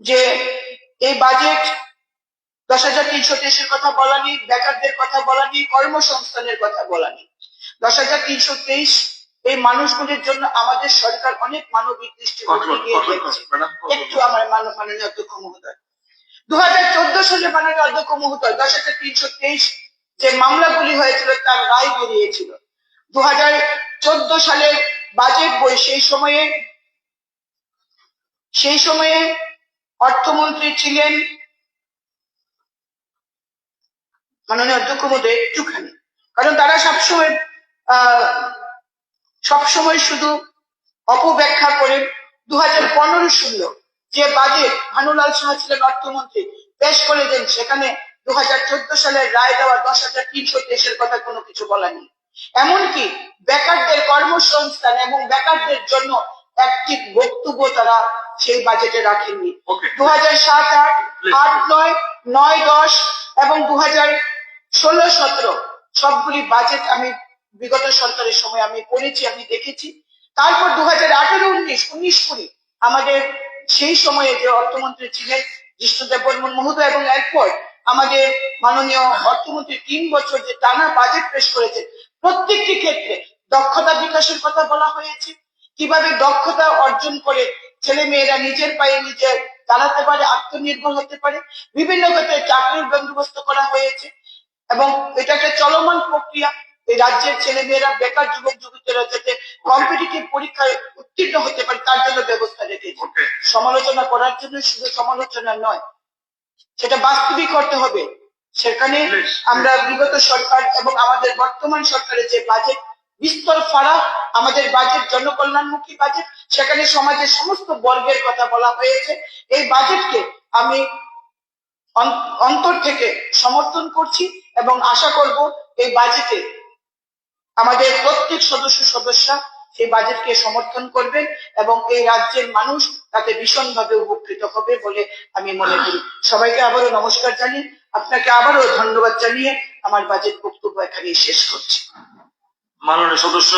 যে এই বাজেট দশ হাজার তিনশো তেইশের কথা বলা নেই বেকারদের কথা বলা নেই কর্মসংস্থানের কথা বলা নেই দশ হাজার তিনশো তেইশ এই মানুষগুলির জন্য আমাদের সরকার অনেক মানবিক দৃষ্টিভঙ্গি দিয়ে দেখছে একটু আমার মান- মাননীয় অধ্যক্ষ মহোদয়। দু হাজার চোদ্দ সালে মাননীয় অধ্যক্ষ মহোদয় দশ হাজার তিনশো তেইশ যে মামলাগুলি হয়েছিল তার রায় বেরিয়েছিল। দু হাজার চোদ্দ সালের বাজেট বই সেই সময়ে সেই সময়ে অর্থমন্ত্রী ছিলেন মাননীয় অধ্যক্ষ মহোদয় একটুখানি। কারণ তারা সবসময় সবসময় শুধু অপব্যাখ্যা করে। দু হাজার পনেরো ষোলো যে বাজেট ভানুলাল সাহা ছিলেন অর্থমন্ত্রী, পেশ করে দেন সেখানে দু হাজার চোদ্দ সালের রায় দেওয়া দশ হাজার তিনশো তেইশের কথা কোনো কিছু বলা নেই। এমনকি বেকারদের কর্মসংস্থান এবং বেকারদের জন্য একটি বক্তব্য তারা সেই বাজেটে রাখেননি। দু হাজার সাত আট আট নয় নয় দশ এবং দু হাজার ষোলো সতেরো সবগুলি বাজেট আমি বিগত সরকারের সময় আমি পড়েছি আমি দেখেছি। তারপর দু হাজার আঠেরো উনিশ উনিশ কুড়ি আমাদের সেই সময়ে যে অর্থমন্ত্রী ছিলেন জিষ্ণুদেব বর্মন মহোদয় এবং এরপর আমাদের মাননীয় অর্থমন্ত্রী তিন বছর যে টানা বাজেট পেশ করেছে প্রত্যেকটি ক্ষেত্রে দক্ষতা বিকাশের কথা বলা হয়েছে। কীভাবে দক্ষতা অর্জন করে ছেলে মেয়েরা নিজের পায়ে নিজে দাঁড়াতে পারে আত্মনির্ভর হতে পারে। বিভিন্ন ক্ষেত্রে চাকরির বন্দোবস্ত করা হয়েছে এবং এটা একটা চলমান প্রক্রিয়া এই রাজ্যের ছেলে মেয়েরা বেকার যুবক যুবতীরা যাতে কম্পিটিটিভ পরীক্ষায় উত্তীর্ণ হতে পারে তার জন্য ব্যবস্থা রেখেছে। সমালোচনা করার জন্য শুধু সমালোচনা নয় সেটা বাস্তবিক করতে হবে। সেখানে আমরা বিগত সরকার এবং আমাদের বর্তমান সরকারের যে বাজেট বিস্তর ফারাক আমাদের বাজেট জনকল্যাণমুখী বাজেট সেখানে সমাজের সমস্ত বর্গের কথা বলা হয়েছে। এই বাজেটকে আমি অন- অন্তর থেকে সমর্থন করছি এবং আশা করব এই বাজেটে আমাদের প্রত্যেক সদস্য, সদস্যা সেই বাজেটকে সমর্থন করবেন এবং এই রাজ্যের মানুষ তাতে ভীষণভাবে উপকৃত হবে বলে আমি মনে করি। সবাইকে আবারও নমস্কার জানিয়ে, আপনাকে আবারও ধন্যবাদ জানিয়ে আমার বাজেট বক্তব্য এখানেই শেষ করছি। মাননীয় সদস্য